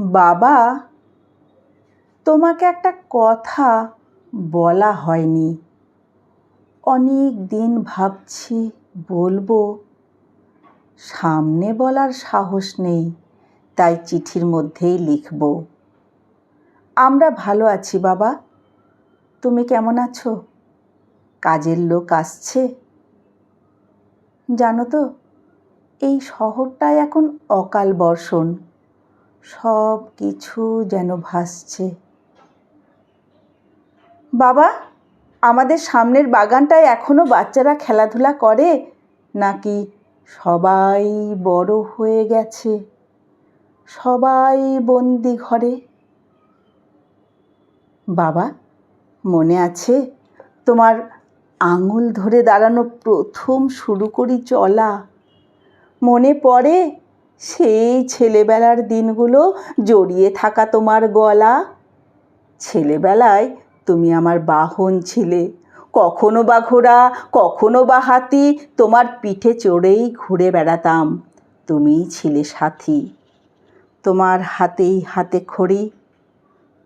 বাবা, তোমাকে একটা কথা বলা হয়নি। অনেক দিন ভাবছি বলব। সামনে বলার সাহস নেই, তাই চিঠির মধ্যেই লিখব। আমরা ভালো আছি বাবা। তুমি কেমন আছো? কাজের লোক আসছে। জানো তো, এই শহরটায় এখন অকাল বর্ষণ। সব কিছু যেন ভাসছে। বাবা, আমাদের সামনের বাগানটায় এখনও বাচ্চারা খেলাধুলা করে? নাকি সবাই বড় হয়ে গেছে? সবাই বন্দি ঘরে? বাবা, মনে আছে তোমার আঙুল ধরে দাঁড়ানো প্রথম শুরু করি চলা? মনে পড়ে সেই ছেলেবেলার দিনগুলো জড়িয়ে থাকা তোমার গলা। ছেলেবেলায় তুমি আমার বাহন ছিলে। কখনো বা ঘোড়া, কখনো বা হাতি, তোমার পিঠে চড়েই ঘুরে বেড়াতাম। তুমিই ছিলে সাথী। তোমার হাতেই হাতে খড়ি,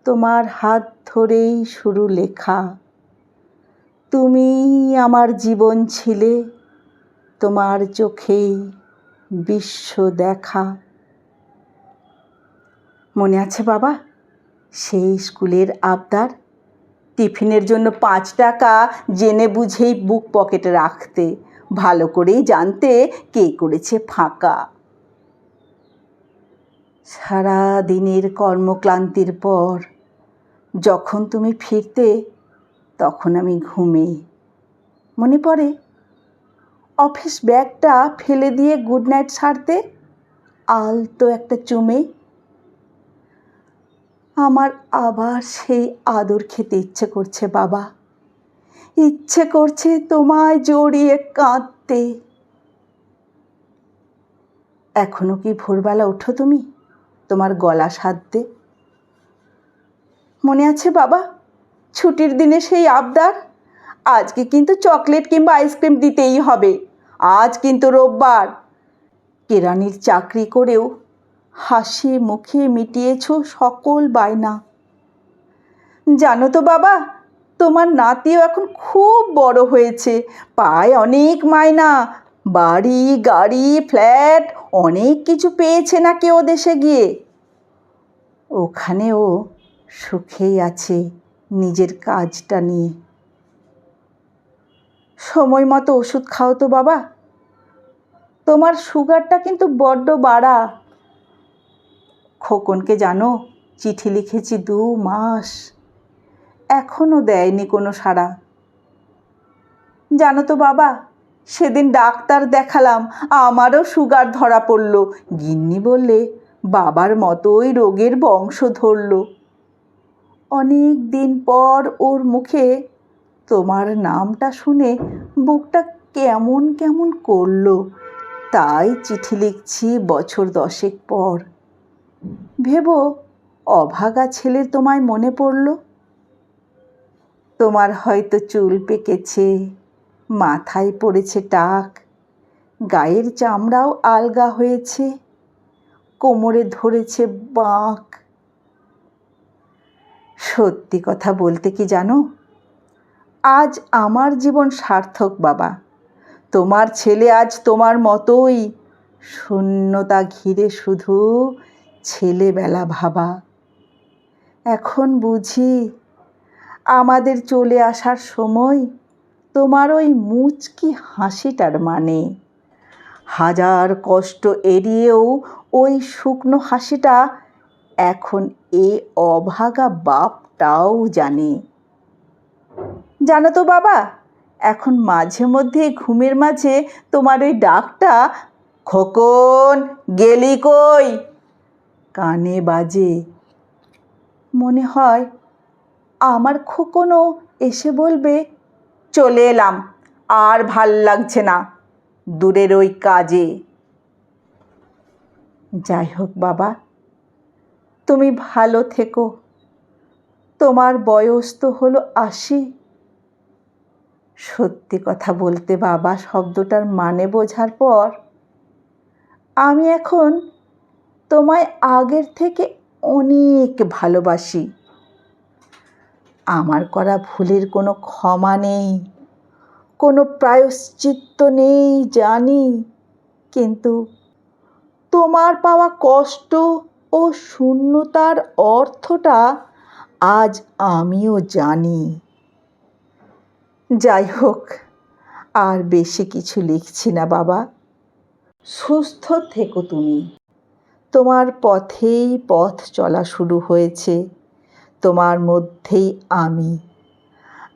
তোমার হাত ধরেই শুরু লেখা। তুমি আমার জীবন ছিলে, তোমার চোখেই বিশ্ব দেখা। মনে আছে বাবা? সেই স্কুলের আবদার? টিফিনের জন্য পাঁচ টাকা জেনে বুঝেই বুক পকেটে রাখতে। ভালো করেই জানতে কে করেছে ফাঁকা। সারা দিনের কর্মক্লান্তির পর যখন তুমি ফিরতে, তখন আমি ঘুমে। মনে পড়ে? অফিস ব্যাগটা ফেলে দিয়ে গুড নাইট সারতে আলতো একটা চুমে। আমার আবার সেই আদর খেতে ইচ্ছে করছে, বাবা। ইচ্ছে করছে তোমায় জড়িয়ে কাঁদতে। এখনও কি ভোরবেলা ওঠো তুমি? তোমার গলা সাধতে। মনে আছে, বাবা? ছুটির দিনে সেই আবদার? আজকে কিন্তু চকলেট কিংবা আইসক্রিম দিতেই হবে। আজ কিন্তু রোববার। কেরানির চাকরি করেও হাসি মুখে মিটিয়েছ সকল বায়না। জানো তো বাবা, তোমার নাতিও এখন খুব বড় হয়েছে, পায় অনেক মায়না বাড়ি, গাড়ি, ফ্ল্যাট, অনেক কিছু পেয়েছে নাকি ও দেশে গিয়ে। ওখানেও সুখেই আছে নিজের কাজটা নিয়ে। সময় মতো ওষুধ খাও তো বাবা। তোমার সুগারটা কিন্তু বড্ড বাড়া। খোকনকে জানো, চিঠি লিখেছি দু মাস। এখনও দেয়নি কোনো সাড়া। জানো তো বাবা, সেদিন ডাক্তার দেখালাম, আমারও সুগার ধরা পড়ল। গিন্নি বললে, বাবার মতোই রোগের বংশ ধরল। অনেক দিন পর ওর মুখে তোমার নামটা শুনে বুকটা কেমন কেমন করল, তাই চিঠি লিখছি বছর দশেক পর। ভেবো অভাগা ছেলের তোমায় মনে পড়ল? তোমার হয়তো চুল পেকেছে, মাথায় পড়েছে টাক, গায়ের চামড়াও আলগা হয়েছে, কোমরে ধরেছে বাঁক। সত্যি কথা বলতে কি জানো? আজ আমার জীবন সার্থক, বাবা। তোমার ছেলে আজ তোমার মতোই। শূন্যতা ঘিরে শুধু ছেলেবেলা ভাবা। এখন বুঝি আমাদের চলে আসার সময় তোমার ওই মুচকি হাসিটার মানে। হাজার কষ্ট এড়িয়েও ওই শুকনো হাসিটা এখন এ অভাগা বাপটাও জানে। জানো তো বাবা, এখন মাঝে মধ্যে ঘুমের মাঝে তোমার ওই ডাকটা খোকন গেলি কই? কানে বাজে। মনে হয় আমার খোকনও এসে বলবে, চলে এলাম, আর ভালো লাগছে না দূরের ওই কাজে। যাই হোক বাবা, তুমি ভালো থেকো। তোমার বয়স তো হলো আশি। সত্যি কথা বলতে বাবা, শব্দটার মানে বোঝার পর আমি এখন তোমায় আগের থেকে অনেক ভালোবাসি। আমার করা ভুলের কোনো ক্ষমা নেই, কোনো প্রায়শ্চিত্ত নেই জানি, কিন্তু তোমার পাওয়া কষ্ট ও শূন্যতার অর্থটা আজ আমিও জানি। যাই হোক আর বেশি কিছু লিখছি না বাবা। সুস্থ থেকো তুমি। তোমার পথেই পথ চলা শুরু হয়েছে। তোমার মধ্যেই আমি।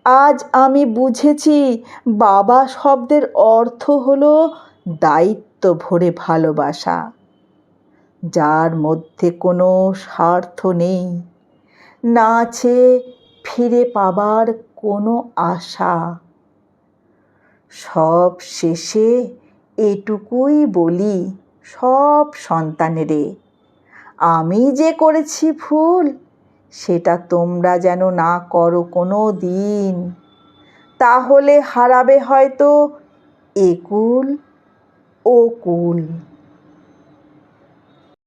আজ আমি বুঝেছি, বাবা শব্দের অর্থ হলো দায়িত্ব ভরে ভালোবাসা। যার মধ্যে কোনো স্বার্থ নেই। না আছে ফিরে পাবার কোনো আশা। সব শেষে এটুকুই বলি সব সন্তানেরে, আমি যে করেছি ভুল, সেটা তোমরা যেন না করো কোনো দিন। তাহলে হারাবে হয়তো একুল